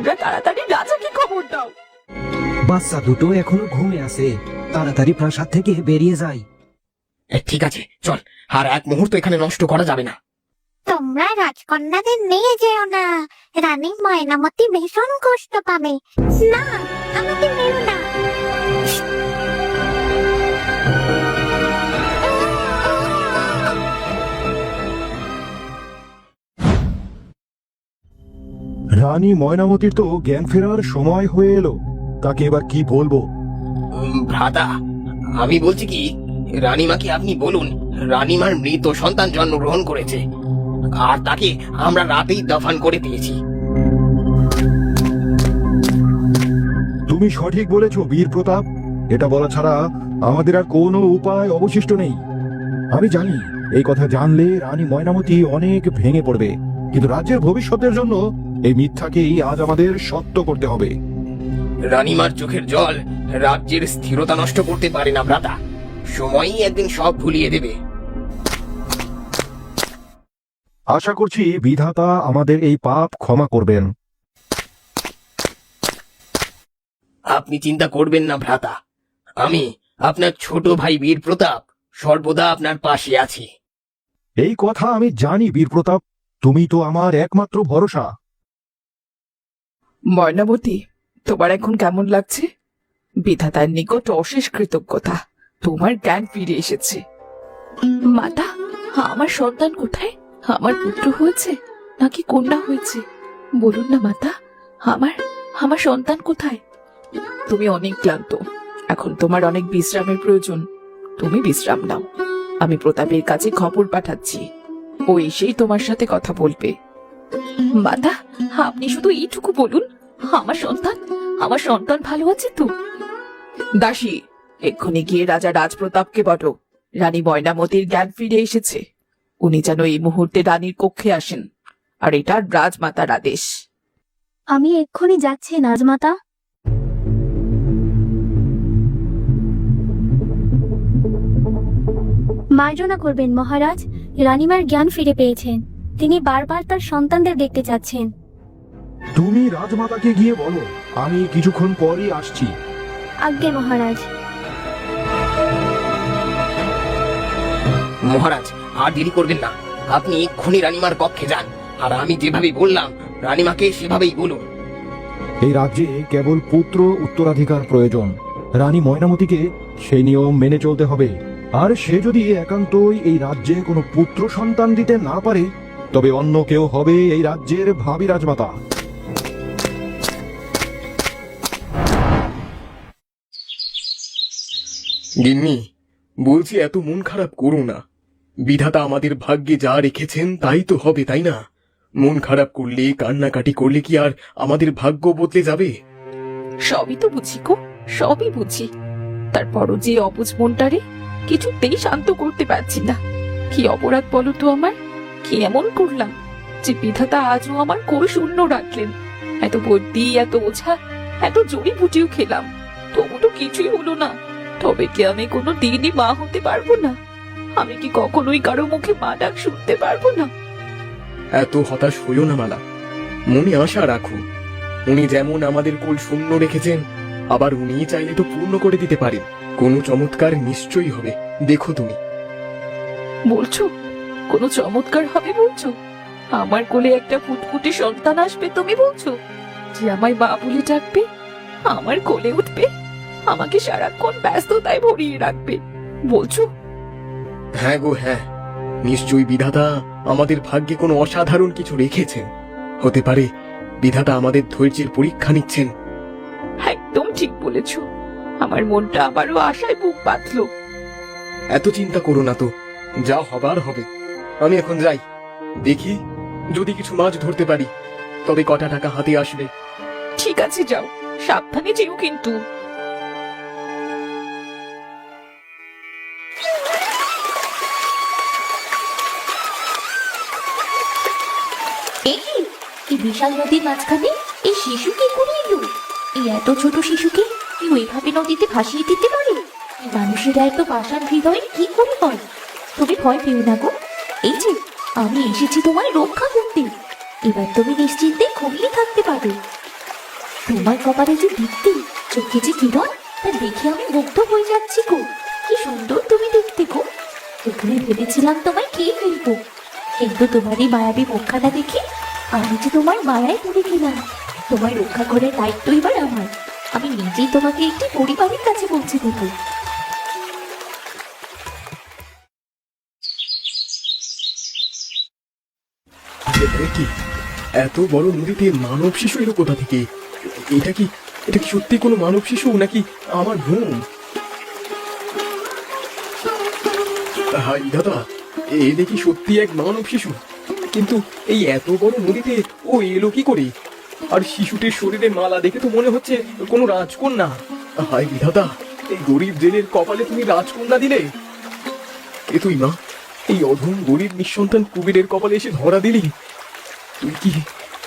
তোমরা তাড়াতাড়ি রাজাকে খবর দাও। বাচ্চা দুটো এখনও ঘুমে আছে। তাড়াতাড়ি প্রাসাদ থেকে বেরিয়ে যায় ঠিক আছে চল। আর এক মুহূর্ত এখানে নষ্ট করা যাবে না। তোমরা রাজকন্যাদের নিয়ে যেও না। রানী ময়নামতি ভীষণ কষ্ট পাবে। না আমাকে মেরো না। রানী ময়নামতির তো জ্ঞান ফেরার সময় হয়ে এলো। তাকে এবার কি বলব? ভ্রাতা আমি বলছি কি রানীমাকে আপনি বলুন রানীমার মৃত সন্তান জন্মগ্রহণ করেছে আর তাকে আমরা রাতেই দফান করে দিয়েছি। তুমি সঠিক বলেছ বীর প্রতাপ। এটা বলা ছাড়া আমাদের আর কোনো উপায় অবশিষ্ট নেই। আমি জানি এই কথা জানলে রানী ময়নামতি অনেক ভেঙে পড়বে কিন্তু রাজ্যের ভবিষ্যতের জন্য এই মিথ্যাকেই আজ আমাদের সত্য করতে হবে। রানীমার চোখের জল রাজ্যের স্থিরতা নষ্ট করতে পারে না ভ্রাতা। সময়ই একদিন সব ভুলিয়ে দেবে। আশা করছি বিধাতা আমাদের এই পাপ ক্ষমা করবেন। আপনি চিন্তা করবেন না ভ্রাতা। আমি আপনার ছোট ভাই বীর প্রতাপ সর্বদা আপনার পাশে আছি। এই কথা আমি জানি বীর প্রতাপ। তুমি তো আমার একমাত্র ভরসা। ময়নাবতী তোমার এখন কেমন লাগছে? বিধাতার নিকট অশেষ কৃতজ্ঞতা। তোমার জ্ঞান ফিরে এসেছে। মাতা আমার সন্তান কোথায়? আমার পুত্র হয়েছে নাকি কন্যা হয়েছে? বলুন না মাতা আমার আমার সন্তান কোথায়? তুমি অনেক ক্লান্ত। এখন তোমার অনেক বিশ্রামের প্রয়োজন। তুমি বিশ্রাম নাও। আমি প্রতাপের কাছে খবর পাঠাচ্ছি। ও এসেই তোমার সাথে কথা বলবে। মাতা আপনি শুধু এইটুকু বলুন। আমার সন্তান আমার সন্তান ভালো আছে তো? দাসী এক্ষুনি গিয়ে রাজা রাজপ্রতাপকে বলো রানী ময়নামতির জ্ঞান ফিরে এসেছে। উনি যেন এই মুহূর্তে রানীর কক্ষে আসেন আর এটা রাজমাতার আদেশ। আমি এক্ষুনি যাচ্ছি নাজমাতা মার্জনা করবেন মহারাজ রানীমার জ্ঞান ফিরে পেয়েছেন। তিনি বারবার তার সন্তানদের দেখতে চাচ্ছেন তুমি রাজমাতাকে গিয়ে বলো আমি কিছুক্ষণ পরই আসছি। আজ্ঞে মহারাজ। মহারাজ আর দেরি করবেন না। আপনি এক্ষুনি রানীমার কক্ষে যান আর আমি যেভাবে বললাম রানীমাকে সেভাবেই বলুন। এই রাজ্যে কেবল পুত্র উত্তরাধিকার প্রয়োজন। রানী ময়নামতিকে সেই নিয়ম মেনে চলতে হবে। আর সে যদি একান্তই এই রাজ্যে কোনো পুত্র সন্তান দিতে না পারে তবে অন্য কেউ হবে এই রাজ্যের ভাবি রাজমাতা। গিন্নি বলছি এত মন খারাপ করো না। বিধাতা আমাদের ভাগ্যে যা রেখেছেন তাই তো হবে তাই না? মন খারাপ করলে কান্নাকাটি করলে কি আর আমাদের ভাগ্য বদলে যাবে? সবই তো বুঝি গো সবই বুঝি। তারপরও যে অবুঝ মনটারে কিছুতেই শান্ত করতে পারছি না। কি অপরাধ বলো তো আমার কি এমন করলাম যে বিধাতা আজও আমার কোল শূন্য রাখলেন? এত বদ্যি এত ওঝা এত জড়ি বুটিও খেলাম। তবু তো কিছুই হলো না। তবে কি আমি কোনো দিনই মা হতে পারব না? আমি কি কখনোই কারও মুখে মা ডাক শুনতে পারব না? এত হতাশ হইও না মালা। মনে আশা রাখো। উনি যেমন আমাদের কোল শূন্য রেখেছেন আবার উনিই চাইলে তো পূর্ণ করে দিতে পারেন। কোনো চমৎকার নিশ্চয়ই হবে। দেখো তুমি। বলছো? কোনো চমৎকার হবে বলছো? আমার কোলে একটা ফুটফুটে সন্তান আসবে তুমি বলছো? যে আমায় মা বলে ডাকবে আমার কোলে উঠবে আমাকে সারাক্ষণ ব্যস্ততায় ভরিয়ে রাখবে বলছো? হ্যাঁ গো হ্যাঁ। নিশ্চয়ই বিধাতা আমাদের ভাগ্যে কোনো অসাধারণ কিছু রেখেছেন। হতে পারে বিধাতা আমাদের ধৈর্যের পরীক্ষা নিচ্ছেন। একদম ঠিক বলেছ। আমার মনটা আবারও আশায় বুক বাঁধলো। এত চিন্তা করো না তো যা হবার হবে। আমি এখন যাই। দেখি যদি কিছু মাছ ধরতে পারি তবে কটা টাকা হাতে আসবে। ঠিক আছে যাও। সাবধানে যেও কিন্তু। এই কি? বিশাল নদীর মাঝখানে এই শিশু কি করে এলো এই এত ছোট শিশুকে কেউ এইভাবে নদীতে ভাসিয়ে দিতে পারে? এই মানুষের এত পাষাণ হৃদয় কি করে হয় তুমি ভয় পেও না গো। এই যে, আমি এসেছি তোমায় রক্ষা করতে। এবার তুমি নিশ্চিন্তে ঘুমিয়ে থাকতে পারো তোমার কপালে যে দীপ্তি, চোখে যে কিরণ, তা দেখে আমি মুগ্ধ হয়ে যাচ্ছি গো। কি সুন্দর তুমি দেখতে গো। এখানে ভেবেছিলাম তোমায় খেয়ে ফেলব কিন্তু তোমার এই মায়াবী মুখখানা দেখে আমি যে তোমার মায়ায় পড়ে গেলাম। তোমায় রক্ষা করার দায়িত্ব এবার আমার। আমি নিজেই তোমাকে একটি পরিবারের কাছে পৌঁছে দেবো। এত বড় নদীতে মানব শিশু এলো কোথা থেকে? এটা কি এটা কি সত্যি কোনো মানব শিশু, নাকি আমার বোন? হাই দাদা, এ দেখি সত্যি এক মানব শিশু। কিন্তু এই এত বড় নদীতে ও এলো কি করে? আর শিশুটির শরীরে মালা দেখে তো মনে হচ্ছে কোনো রাজকন্যা। হাই দাদা, এই গরিব জেলের কপালে তুমি রাজকন্যা দিলে? এ তুই মা, এই অধম গরিব নিঃসন্তান কুবিরের কপালে এসে ধরা দিলি। তুই কি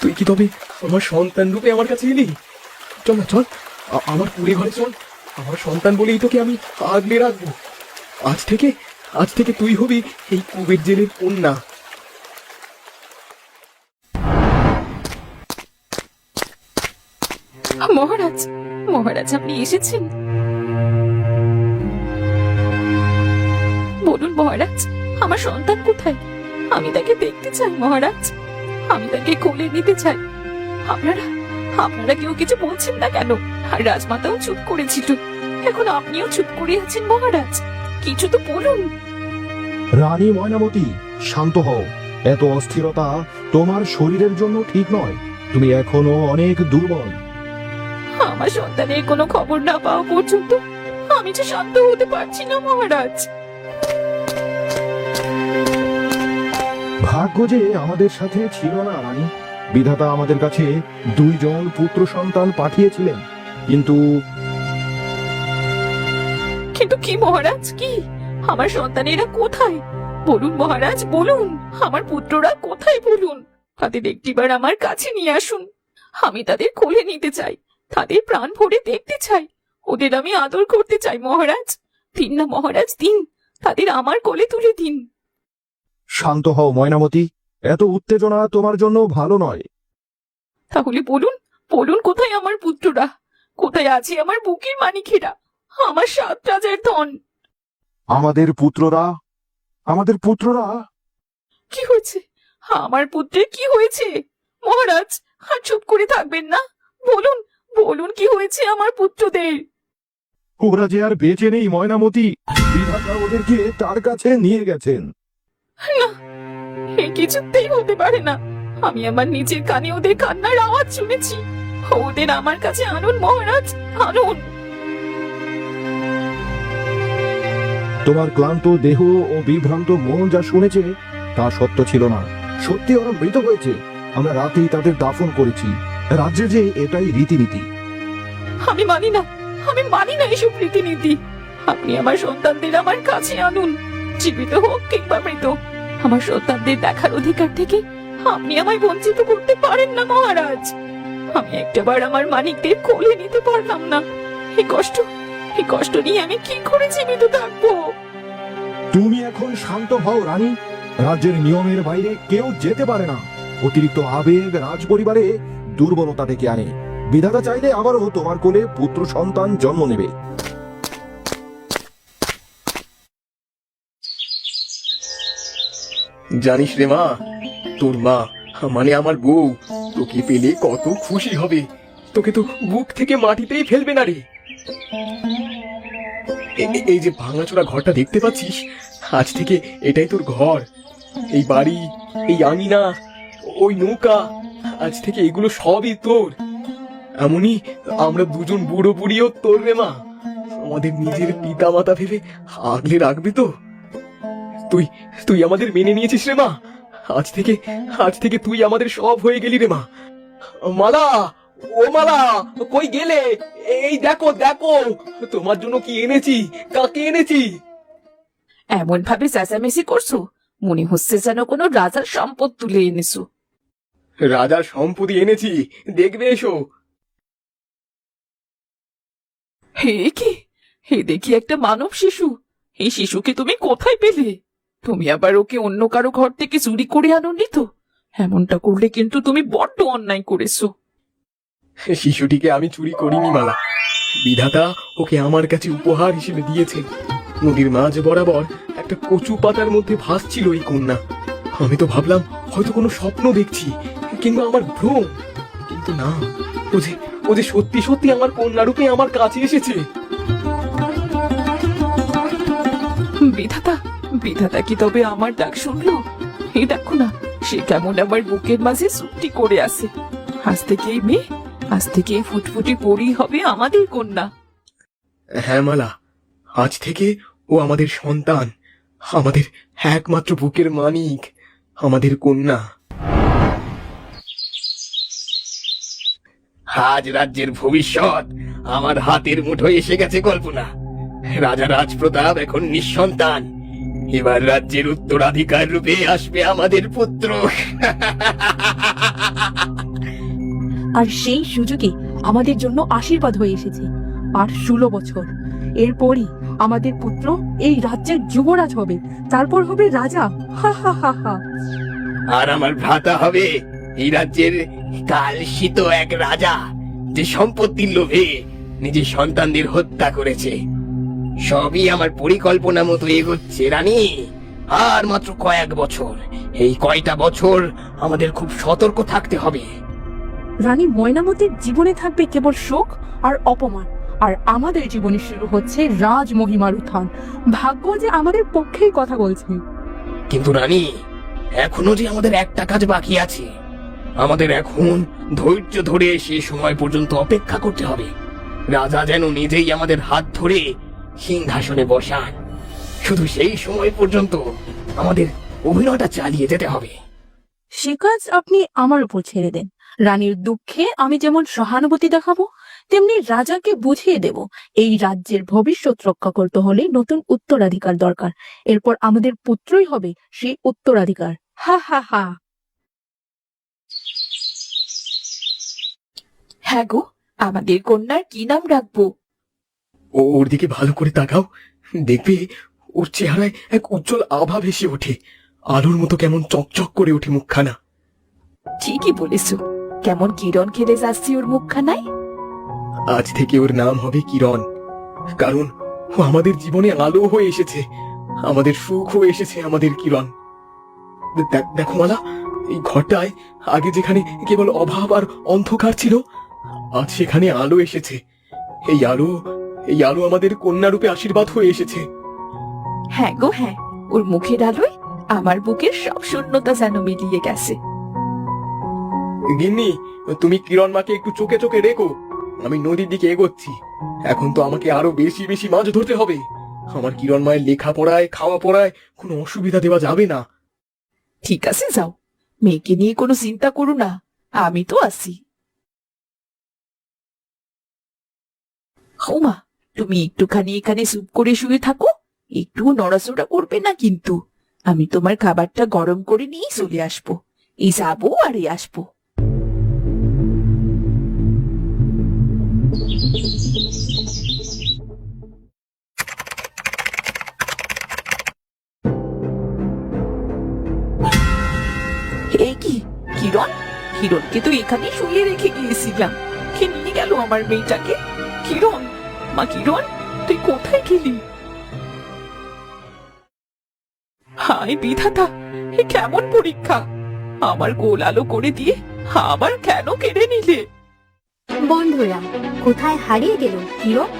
তুই কি তবে আমার সন্তান রূপে আমার কাছে এলি? চল না, চল। আমার কুড়ে ঘরে চল। আমার সন্তান বলেই তোকে আমি আগলে রাখব। আজ থেকে আজ থেকে তুই হবি এই কুবের জেলের কন্যা। মহারাজ মহারাজ, আপনি এসেছেন। বলুন মহারাজ, আমার সন্তান কোথায়? আমি তাকে দেখতে চাই, মহারাজ। আমি তাকে কোলে নিতে চাই। আপনারা আপনারা কেউ কিছু বলছেন না কেন? আর রাজমাতাও চুপ করেছিল এখন আপনিও চুপ করে আছেন মহারাজ। কিছু তো বলুন। রানী ময়নামতি শান্ত হও। এত অস্থিরতা তোমার শরীরের জন্য ঠিক নয়। তুমি এখনও অনেক দুর্বল। আমার সন্তানের কোনো খবর না পাওয়া পর্যন্ত আমি যে শান্ত হতে পারছি না মহারাজ। ভাগ্য যে আমাদের সাথে ছিল না, রানী। বিধাতা আমাদের কাছে দুইজন পুত্র সন্তান পাঠিয়েছিলেন, কিন্তু কিন্তু কি মহারাজ, কি? আমার সন্তানেরা কোথায়? বলুন মহারাজ, বলুন। আমার পুত্ররা কোথায় বলুন? তাদের একটিবার আমার কাছে নিয়ে আসুন। আমি তাদের কোলে নিতে চাই, তাদের প্রাণ ভরে দেখতে চাই। ওদের আমি আদর করতে চাই মহারাজ। দিন না মহারাজ, দিন। তাদের আমার কোলে তুলে দিন। শান্ত হও ময়নামতি। এত উত্তেজনা তোমার জন্য ভালো নয়। তাহলে বলুন বলুন কোথায় আমার পুত্ররা? কোথায় আছে আমার বুকের মানিকেরা? আমার সাত রাজার ধন। আমাদের পুত্ররা? আমাদের পুত্ররা? কি হয়েছে? আমার পুত্রের কি হয়েছে? মহারাজ আর চুপ করে থাকবেন না। বলুন বলুন কি হয়েছে আমার পুত্রদের? ওরা যে আর বেঁচে নেই ময়নামতি। বিধাতা ওদেরকে তার কাছে নিয়ে গেছেন। না এ কিছুতেই হতে পারে না। আমি আমার নিজের কানে ওদের কান্নার আওয়াজ শুনেছি। ওদের আমার কাছে আনুন মহারাজ আনুন। তোমার ক্লান্ত দেহ ও বিভ্রান্ত মন যা শুনেছে তা সত্য ছিল না। সত্যি ওরা মৃত হয়েছে। আমরা রাতেই তাদের দাফন করেছি। রাজ্যে যে এটাই রীতিনীতি। আমি মানি না আমি মানি না এসব রীতিনীতি। আপনি আমার সন্তানদের আমার কাছে আনুন। জীবিত হোক কিংবা মৃত, আমার সন্তানদের দেখার অধিকার থেকে আপনি আমায় বঞ্চিত করতে পারেন না, মহারাজ। আমি একটাবার আমার মানিকদের কোলে নিতে পারলাম না। এই কষ্ট এই কষ্ট নিয়ে আমি কি করে জীবিত থাকব? তুমি এখন শান্ত হও, রানী। রাজ্যের নিয়মের বাইরে কেউ যেতে পারে না। অতিরিক্ত আবেগ রাজ পরিবারে দুর্বলতা ডেকে আনে। বিধাতা চাইলে আবারও তোমার কোলে পুত্র সন্তান জন্ম নেবে। জানিস রে মা, তোর মা মানে আমার বউ, তোকে পেলে কত খুশি হবে। তোকে তো বুক থেকে মাটিতেই ফেলবে না রে। এই যে ভাঙাচোরা ঘরটা দেখতে পাচ্ছিস, আজ থেকে এটাই তোর ঘর। এই বাড়ি, এই আঙিনা, ওই নৌকা, আজ থেকে এগুলো সবই তোর। এমনই আমরা দুজন বুড়ো বুড়িও তোর রে মা। আমাদের নিজের পিতা মাতা ভেবে আগলে রাখবি তো। তুই তুই আমাদের মেনে নিয়েছিস রে মা। আজ থেকে আজ থেকে তুই আমাদের সব হয়ে গেলি রে মা। মালা ও মালা কই গেলে? এই দেখো দেখো তোমার জন্য কি এনেছি কাকে এনেছি? এমন ভাবে চেঁচামেচি করছ? মনে হচ্ছে যেন কোনো রাজার সম্পদ তুলে এনেছো। রাজার সম্পত্তি এনেছি দেখবে এসো। হে কি? হে দেখি একটা মানব শিশু। এই শিশুকে তুমি কোথায় পেলে? তুমি আবার ওকে অন্য কারও ঘর থেকে চুরি করে আনোনি তো? এমনটা করলে কিন্তু তুমি বড্ড অন্যায় করেছ। শিশুটিকে আমি চুরি করিনি মালা। বিধাতা ওকে আমার কাছে উপহার হিসেবে দিয়েছেন। নদীর মাঝ বরাবর একটা কচু পাতার মধ্যে ভাসছিল এই কন্যা। আমি তো ভাবলাম হয়তো কোনো স্বপ্ন দেখছি কিংবা আমার ভ্রম। কিন্তু না ও যে ও যে সত্যি সত্যি আমার কন্যা রূপে আমার কাছে এসেছে। বিধাতা বিধাতা কি তবে আমার ডাক শুনলো? এই দেখো না সে কেমন আমার বুকের মাঝে সুপটি করে আছে। আজ থেকে এই মেয়ে, আজ থেকে এই ফুটফুটি পরি হবে আমাদের কন্যা। হ্যাঁ মালা, আজ থেকে ও আমাদের সন্তান, আমাদের একমাত্র বুকের মানিক আমাদের কন্যা। আজ রাজ্যের ভবিষ্যৎ, আমার হাতের মুঠোয় এসে গেছে কল্পনা। রাজা রাজপ্রতাপ এখন নিঃসন্তান। এবার রাজ্যের উত্তরাধিকার রূপে আসবে আমাদের পুত্র। আর সেই সুযোগে আমাদের জন্য আশীর্বাদ হয়ে এসেছে। আর ষোলো বছর। এরপরই আমাদের পুত্র এই রাজ্যের যুবরাজ হবে। তারপর হবে রাজা। হা হা হা হা। আর আমার ভ্রাতা হবে এই রাজ্যের কালশিত এক রাজা যে সম্পত্তির লোভে নিজের সন্তানদের হত্যা করেছে। সবই আমার পরিকল্পনা মতো এগোচ্ছে রানী। আর মাত্র কয়েক বছর। এই কয়টা বছর আমাদের খুব সতর্ক থাকতে হবে। রানী ময়নামতির জীবনে থাকবে কেবল সুখ আর অপমান। আর আমাদের জীবনে শুরু হচ্ছে রাজ মহিমার উত্থান। ভাগ্য যে আমাদের পক্ষেই কথা বলছে। কিন্তু রানী এখনও যে আমাদের একটা কাজ বাকি আছে আমাদের এখন ধৈর্য ধরে সে সময় পর্যন্ত অপেক্ষা করতে হবে। রাজা যেন নিজেই আমাদের হাত ধরে সিংহাসনে বসান। শুধু সেই সময় পর্যন্ত আমাদের অভিনয়টা চালিয়ে যেতে হবে। সে কাজ আপনি আমার উপর ছেড়ে দেন। রানীর দুঃখে আমি যেমন সহানুভূতি দেখাবো, তেমনি রাজাকে বুঝিয়ে দেব। এই রাজ্যের ভবিষ্যৎ রক্ষা করতে হলে নতুন উত্তরাধিকার দরকার। এরপর আমাদের পুত্রই হবে সেই উত্তরাধিকার। হা হা হা। হ্যাঁ গো, আমাদের কন্যার কি নাম রাখব? ওর দিকে ভালো করে তাকাও। দেখবে ওর চেহারায় এক উজ্জ্বল আভা ভেসে ওঠে। আলোর মতো কেমন চকচক করে ওঠে মুখখানা। ঠিকই বলেছ। কেমন কিরণ খেলে যাচ্ছে ওর মুখখানায়? আজ থেকে ওর নাম হবে কিরণ। কারণ ও আমাদের জীবনে আলো হয়ে এসেছে। আমাদের সুখ হয়ে এসেছে আমাদের কিরণ। দেখ- দেখো মালা এই ঘরটায় আগে যেখানে কেবল অভাব আর অন্ধকার ছিল আজ সেখানে আলো এসেছে। এই আলো এই আলো আমাদের কন্যা রূপে আশীর্বাদ হয়ে এসেছে। হ্যাঁ গো হ্যাঁ। ওর মুখের আলোয় আমার বুকের সব শূন্যতা যেন মিলিয়ে গেছে। গিন্নি তুমি কিরণ মাকে একটু চোখে চোখে রেখো। আমি নদীর দিকে এগোচ্ছি। এখন তো আমাকে আরও বেশি বেশি মাছ ধরতে হবে। আমার কিরণ মায়ের লেখা পড়ায় খাওয়া পড়ায় কোনো অসুবিধা দেওয়া যাবে না। ঠিক আছে যাও। মেয়েকে নিয়ে কোনো চিন্তা করো না। আমি তো আছি। হৌমা তুমি একটুখানি এখানে চুপ করে শুয়ে থাকো। একটু নড়াচড়া করবে না কিন্তু। আমি তোমার খাবারটা গরম করে নিয়ে চলে আসব। এই যাব আর এই আসব। কি? কিরণ? কিরণকে তো এখানে শুয়ে রেখে গিয়েছিলাম। কে নিয়ে গেল আমার মেয়েটাকে? কিরণ? মা কিরণ, তুই কোথায় গেলি? বিধাতা, এ কেমন পরীক্ষা? আমার গোল আলো করে দিয়ে আবার কেন কেড়ে নিলে? বন্ধুরা, কোথায় হারিয়ে গেল কিরণ?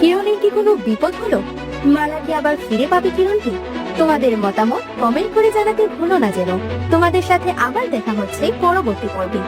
কিরণের কি কোনো বিপদ হলো? মালা কি আবার ফিরে পাবে কিরণকে? তোমাদের মতামত কমেন্ট করে জানাতে ভুলো না যেন। তোমাদের সাথে আবার দেখা হচ্ছে পরবর্তী পর্বে।